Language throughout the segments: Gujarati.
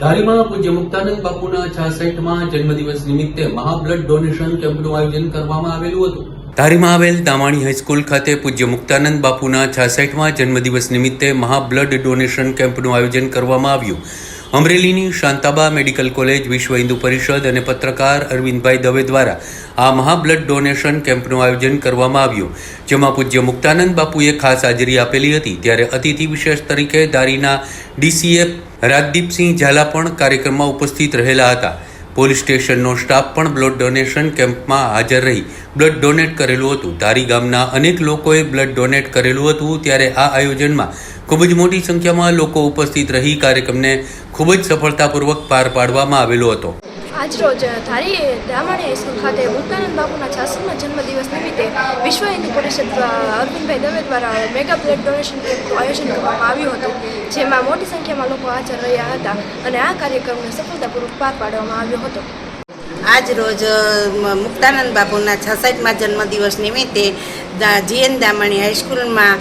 ધારીમાં પૂજ્ય મુક્તાનંદ બાપુના છાસઠમાં જન્મદિવસ નિમિત્તે મહાબ્લડ ડોનેશન કેમ્પનું આયોજન કરવામાં આવેલું હતું. ધારીમાં આવેલ દામાણી હાઈસ્કૂલ ખાતે પૂજ્ય મુક્તાનંદ બાપુના છાસઠમાં જન્મદિવસ નિમિત્તે મહાબ્લડ ડોનેશન કેમ્પનું આયોજન કરવામાં આવ્યું. અમરેલીની શાંતાબા મેડિકલ કોલેજ વિશ્વ હિન્દુ પરિષદ અને પત્રકાર અરવિંદભાઈ દવે દ્વારા આ મહાબ્લડ ડોનેશન કેમ્પનું આયોજન કરવામાં આવ્યું. જેમાં પૂજ્ય મુક્તાનંદ બાપુએ ખાસ હાજરી આપેલી હતી. ત્યારે અતિથિ વિશેષ તરીકે દારીના ડીસીએફ રાજદીપસિંહ ઝાલા પણ કાર્યક્રમમાં ઉપસ્થિત રહેલા હતા. પોલીસ સ્ટેશનનો સ્ટાફ પણ બ્લડ ડોનેશન કેમ્પમાં હાજર રહી. બ્લડ ડોનેટ કરેલું હતું. ધારી ગામના અનેક લોકોએ બ્લડ ડોનેટ કરેલું હતું ત્યારે આ આયોજનમાં ખૂબ જ મોટી સંખ્યામાં લોકો ઉપસ્થિત રહી કાર્યક્રમને ખૂબ જ સફળતાપૂર્વક પાર પાડવામાં આવેલો હતો. આજરોજ ધારી બ્રાહ્મણી હાઈસ્કૂલ ખાતે મુક્તાનંદ બાપુના છાસઠમાં જન્મદિવસ નિમિત્તે વિશ્વ હિન્દુ પરિષદ અરવિંદભાઈ દવે દ્વારા મેગા બ્લડ ડોનેશન કેમ્પનું આયોજન કરવામાં આવ્યું હતું. જેમાં મોટી સંખ્યામાં લોકો હાજર રહ્યા હતા અને આ કાર્યક્રમને સફળતાપૂર્વક પાર પાડવામાં આવ્યો હતો. આજ રોજ મુક્તાનંદ બાપુના છસઠમાં જન્મદિવસ નિમિત્તે જીએન દામણી હાઈસ્કૂલમાં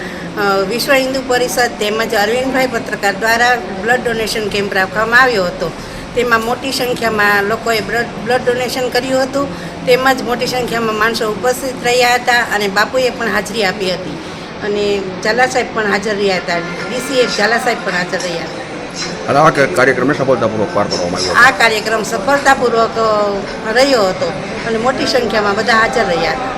વિશ્વ હિન્દુ પરિષદ તેમજ અરવિંદભાઈ પત્રકાર દ્વારા બ્લડ ડોનેશન કેમ્પ રાખવામાં આવ્યો હતો. તેમાં મોટી સંખ્યામાં લોકોએ બ્લડ બ્લડ ડોનેશન કર્યું હતું. તેમજ મોટી સંખ્યામાં માણસો ઉપસ્થિત રહ્યા હતા અને બાપુએ પણ હાજરી આપી હતી. અને ઝાલા સાહેબ પણ હાજર રહ્યા હતા. ડીસીએફ ઝાલા સાહેબ પણ હાજર રહ્યા. હતા અને આ કાર્યક્રમને સફળતાપૂર્વક પાર પાડવામાં આવ્યો આ કાર્યક્રમ સફળતાપૂર્વક રહ્યો હતો અને મોટી સંખ્યામાં બધા હાજર રહ્યા હતા.